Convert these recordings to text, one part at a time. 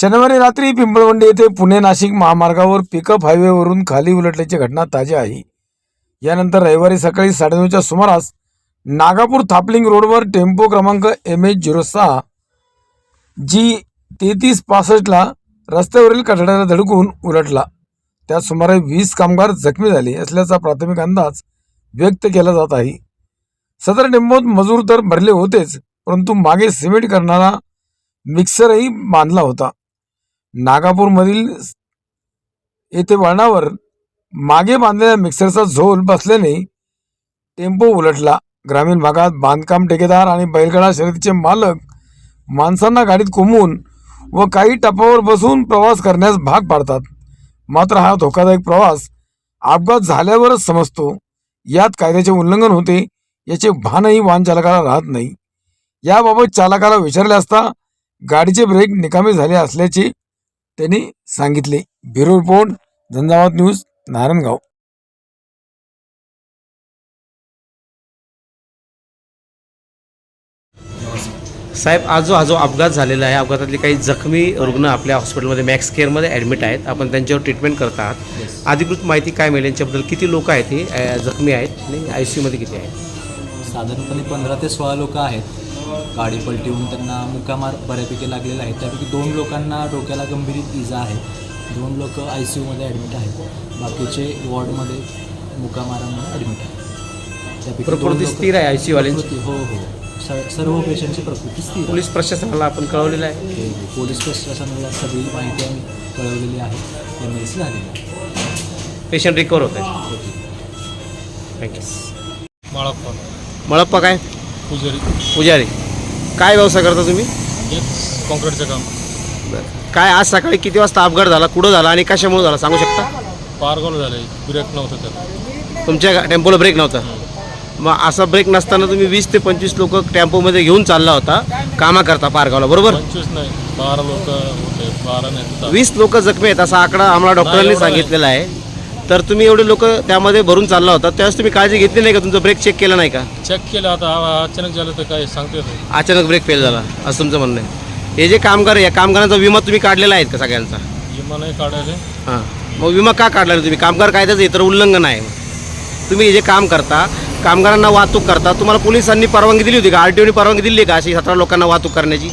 शनिवारी रात्री पिंपळवंडी येथे पुणे नाशिक महामार्गावर पिकअप हायवेवरून खाली उलटल्याची घटना ताजी आहे. यानंतर रविवारी सकाळी साडेनऊच्या सुमारास नागापूर थापलिंग रोडवर टेम्पो क्रमांक एम एच झिरो सहा जी तेहतीस पासष्टला रस्त्यावरील कठड्याला धडकून उलटला. त्यात सुमारे वीस कामगार जखमी झाले असल्याचा प्राथमिक अंदाज व्यक्त केला जात आहे. सदर टेम्पोत मजूर तर भरले होतेच परंतु मागे सिमेंट करणारा मिक्सरही बांधला होता. नागापूरमधील येथे वळणावर मागे बांधलेल्या मिक्सरचा झोल बसल्याने टेम्पो उलटला. ग्रामीण भागात बांधकाम ठेकेदार आणि बैलगाडा शर्यतीचे मालक माणसांना गाडीत कोंबून व काही टप्प्यावर बसून प्रवास करण्यास भाग पाडतात. मात्र हा धोकादायक प्रवास अपघात झाल्यावरच समजतो. यात कायद्याचे उल्लंघन होते याचे भानही वाहन चालकाला राहत नाही. याबाबत चालकाला विचारले असता गाडीचे ब्रेक निकामी झाले असल्याचे त्यांनी सांगितले. ब्युरो रिपोर्ट झंझावात न्यूज नारायणगाव. साहेब आज जो हा जो अपघात झालेला आहे अपघातातले काही जखमी रुग्ण आपल्या हॉस्पिटलमध्ये मॅक्स केअरमध्ये ॲडमिट आहेत. आपण त्यांच्यावर ट्रीटमेंट करत आहात. अधिकृत माहिती काय मिळेल? यांच्याबद्दल किती लोक आहेत हे? अ, जखमी आहेत आणि आय सी यूमध्ये किती आहेत? साधारणपणे पंधरा ते सोळा लोक आहेत. गाडी पलटी होऊन त्यांना मुकामार बऱ्यापैकी लागलेला आहे. त्यापैकी दोन लोकांना डोक्याला गंभीर इजा आहे. दोन लोक आय सी यूमध्ये ॲडमिट आहेत. बाकीचे वॉर्डमध्ये मुकामारांमध्ये ॲडमिट आहेत. त्यापैकी प्रकृती स्थिर आहे ICU वाल्यांची? प्रकृती- हो हो. स- सर्व पेशंटची प्रकृती स्थिर आहे. पोलीस प्रशासनाला आपण कळवलेलं आहे. हो, हो. पोलीस प्रशासनाला सगळी माहिती आम्ही कळवलेली आहे. एम एल सी झालेली आहे. पेशंट रिकवर होत आहे. थँक्यू माळप्पा मळप्पा काय? पुजारी. पुजारी. काय व्यवसाय करता तुम्ही? हेच कॉन्क्रीटचं काम. काय आज सकाळी किती वाजता अपघात झाला? कुठं झाला आणि कशामुळे झाला? सांगू शकता? पारगावलं झालं. ब्रेक नव्हतं त्यात तुमच्या टेम्पोला ब्रेक नव्हता? मग असा ब्रेक नसताना तुम्ही वीस ते पंचवीस लोक टेम्पोमध्ये घेऊन चालला होता. कामा करता पारगावला बरोबर? पंचवीस नाही बारा लोक होते. बारा नाही तिथं वीस लोक जखमी आहेत असा आकडा आम्हाला डॉक्टरांनी. सांगितलेला आहे. तर तुम्ही एवढे लोक त्यामध्ये भरून चालला होता त्यावेळेस तुम्ही काळजी घेतली नाही का? तुमचा ब्रेक चेक केला नाही का? चेक केलं आता आ- अचानक झालं तर काय सांगते नाही. अचानक ब्रेक फेल झाला असं तुमचं म्हणणं आहे. हे जे कामगार आहे, या कामगारांचा विमा तुम्ही काढलेला आहे का सगळ्यांचा? विमा नाही काढायले. हां. मग विमा का काढला नाही तुम्ही? कामगार कायद्याचं इतर उल्लंघन आहे. तुम्ही हे जे काम करता कामगारांना वाहतूक करता तुम्हाला पोलिसांनी परवानगी दिली होती का? आर टी ओनी परवानगी दिली आहे का अशी सतरा लोकांना वाहतूक करण्याची?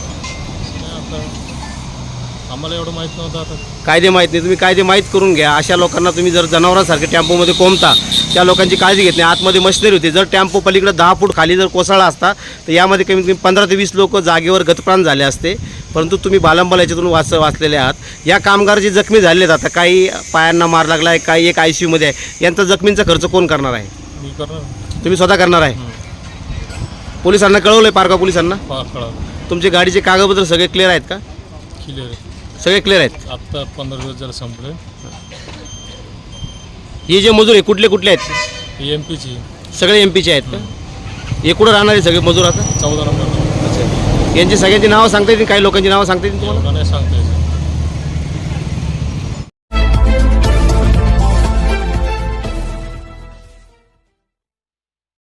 आम्हाला एवढं माहीत नव्हतं आता. कायदे माहीत नाही. तुम्ही कायदे माहीत करून घ्या. अशा लोकांना तुम्ही जर जनावरांसारखे टेम्पोमध्ये कोंबता त्या लोकांची काळजी घेत नाही. आतमध्ये मशिनरी होती. जर टेम्पो पलीकडे दहा फूट खाली जर कोसळला असता तर यामध्ये कमीत कमी पंधरा ते वीस लोक जागेवर गतप्राण झाले असते. परंतु तुम्ही बालंबाल याच्यातून वाच वाचलेले आहात. या कामगार जे जखमी झालेले आहेत आता काही पायांना मार लागला आहे काही एक आय सी यूमध्ये आहे. यांचा जखमींचा खर्च कोण करणार आहे? मी करणार तुम्ही स्वतः करणार आहे? पोलिसांना कळवलं आहे पारगाव पोलिसांना? तुमचे गाडीचे कागदपत्र सगळे क्लिअर आहेत का? क्लिअर सगळे क्लिअर आहेत? आत्ता पंधरा दिवस झालं संपले. हे जे मजूर आहे कुठले कुठले आहेत? ही एम पीची सगळे एम पीचे आहेत का? हे कुठं राहणार आहे सगळे मजूर आता? चौदा नंबर. यांची सगळ्यांची नावं सांगता येतील काही लोकांची नावं सांगता येतील तुम्हाला? नाही सांगते